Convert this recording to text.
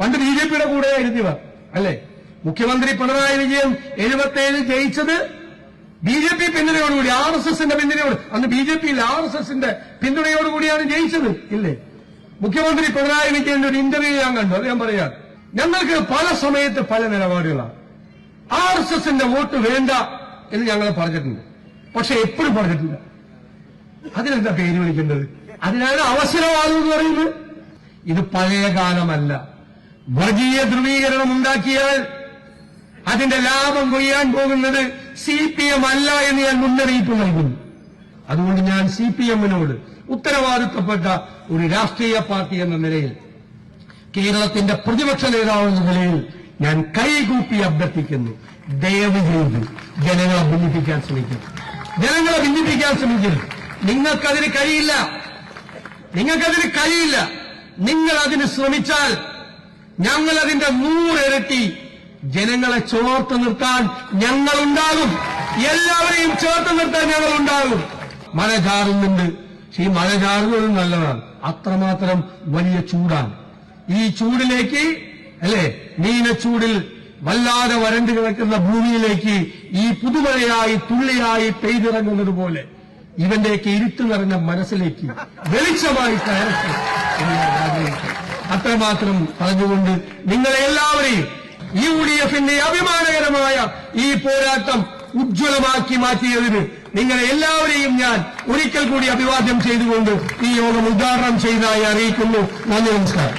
പണ്ട് B J പിയുടെ കൂടെ ഇവർ അല്ലേ? മുഖ്യമന്ത്രി പിണറായി വിജയൻ എഴുപത്തേഴിൽ ജയിച്ചത് ബി ജെ പി പിന്തുണയോടുകൂടി ആർ എസ് എസിന്റെ പിന്തുണയോട്. അന്ന് ബി ജെ പിയിൽ ആർ എസ് എസിന്റെ പിന്തുണയോടുകൂടിയാണ് ജയിച്ചത് ഇല്ലേ? മുഖ്യമന്ത്രി പിണറായി വിജയന്റെ ഒരു ഇന്റർവ്യൂ ഞാൻ കണ്ടു അത് ഞാൻ പറയാം. ഞങ്ങൾക്ക് പല സമയത്ത് പല നിലപാടുകളാണ്. ആർ എസ് എസിന്റെ വോട്ട് വേണ്ട എന്ന് ഞങ്ങൾ പറഞ്ഞിട്ടുണ്ട് പക്ഷെ എപ്പോഴും പറഞ്ഞിട്ടില്ല. അതിനെന്താ പേര് വിളിക്കേണ്ടത്? അതിനാണ് അവസരവാദം എന്ന് പറയുന്നത്. ഇത് പഴയ കാലമല്ല വർഗീയ ധ്രുവീകരണം ഉണ്ടാക്കിയാൽ അതിന്റെ ലാഭം കൊയ്യാൻ പോകുന്നത് സി പി എം അല്ല എന്ന് ഞാൻ മുന്നറിയിപ്പ് നൽകുന്നു. അതുകൊണ്ട് ഞാൻ സി പി എമ്മിനോട് ഉത്തരവാദിത്തപ്പെട്ട ഒരു രാഷ്ട്രീയ പാർട്ടി എന്ന നിലയിൽ കേരളത്തിന്റെ പ്രതിപക്ഷ നേതാവ് എന്ന നിലയിൽ ഞാൻ കൈകൂപ്പി അഭ്യർത്ഥിക്കുന്നു. ദയവ് ചെയ്ത് ജനങ്ങളെ ഭിന്നിപ്പിക്കാൻ ശ്രമിക്കും ജനങ്ങളെ ഭിന്നിപ്പിക്കാൻ ശ്രമിക്കും നിങ്ങൾക്കതിന് കഴിയില്ല. നിങ്ങൾക്കതിന് കഴിയില്ല. നിങ്ങൾ അതിന് ശ്രമിച്ചാൽ ഞങ്ങൾ അതിന്റെ നൂറിരട്ടി ജനങ്ങളെ ചോർത്ത് നിർത്താൻ ഞങ്ങളുണ്ടാകും. എല്ലാവരെയും ചേർത്ത് നിർത്താൻ ഞങ്ങളുണ്ടാകും. മഴ ചാറുന്നുണ്ട്. ഈ മഴ ചാറുന്നത് നല്ലതാണ്. അത്രമാത്രം വലിയ ചൂടാണ്. ഈ ചൂടിലേക്ക് അല്ലെ മീനച്ചൂടിൽ വല്ലാതെ വരണ്ടു കിടക്കുന്ന ഭൂമിയിലേക്ക് ഈ പുതുമഴയായി തുള്ളിയായി പെയ്തിറങ്ങുന്നത് പോലെ ഇവന്റെയൊക്കെ ഇരുട്ട് നിറഞ്ഞ മനസ്സിലേക്ക് വെളിച്ചമായി എന്ന് ആഗ്രഹിക്കുന്നു. അത്രമാത്രം പറഞ്ഞുകൊണ്ട് നിങ്ങളെ എല്ലാവരെയും യു ഡി എഫിന്റെ അഭിമാനകരമായ ഈ പോരാട്ടം ഉജ്ജ്വലമാക്കി മാറ്റിയതിന് നിങ്ങളെ എല്ലാവരെയും ഞാൻ ഒരിക്കൽ കൂടി അഭിവാദ്യം ചെയ്തുകൊണ്ട് ഈ യോഗം ഉദ്ഘാടനം ചെയ്തതായി അറിയിക്കുന്നു. നന്ദി നമസ്കാരം.